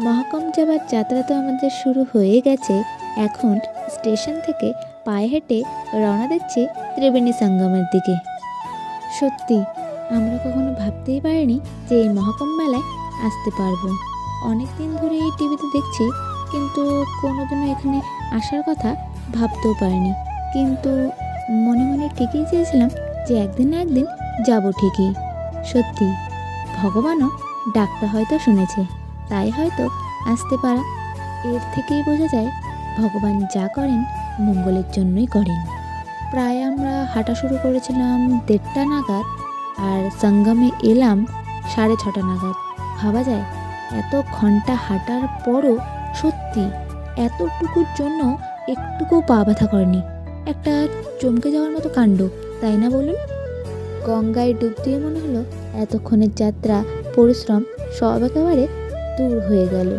মহাকম যাবার যাত্রা তো আমাদের শুরু হয়ে গেছে। এখন স্টেশন থেকে পায়ে হেঁটে রওনা দিচ্ছে ত্রিবেণী সঙ্গমের দিকে। সত্যি, আমরা কখনো ভাবতেই পারিনি যে এই মহাকুম্ভ মেলায় আসতে পারব। অনেক দিন ধরে এই টিভিতে দেখছি, কিন্তু কোনোদিনও এখানে আসার কথা ভাবতেও পারিনি। কিন্তু মনে মনে ঠিকই চেয়েছিলাম যে একদিন না একদিন যাব ঠিকই। সত্যি, ভগবানও ডাকটা হয়তো শুনেছে। তাই হয়তো আসতে পারা। এর থেকেই বোঝা যায়, ভগবান যা করেন, মঙ্গলের জন্যই করেন। প্রায় আমরা হাঁটা শুরু করেছিলাম দেড়টা নাগাদ আর সঙ্গমে এলাম সাড়ে ছটা নাগাদ। ভাবা যায়, এত ঘণ্টা হাঁটার পরও সত্যি এতটুকুর জন্য একটুকু পা ব্যথা করেনি। একটা চমকে যাওয়ার মতো কাণ্ড, তাই না বলুন? গঙ্গায় ডুব দিয়ে মনে হলো এতক্ষণের যাত্রা, পরিশ্রম, সব একেবারে দূর হয়ে গেল।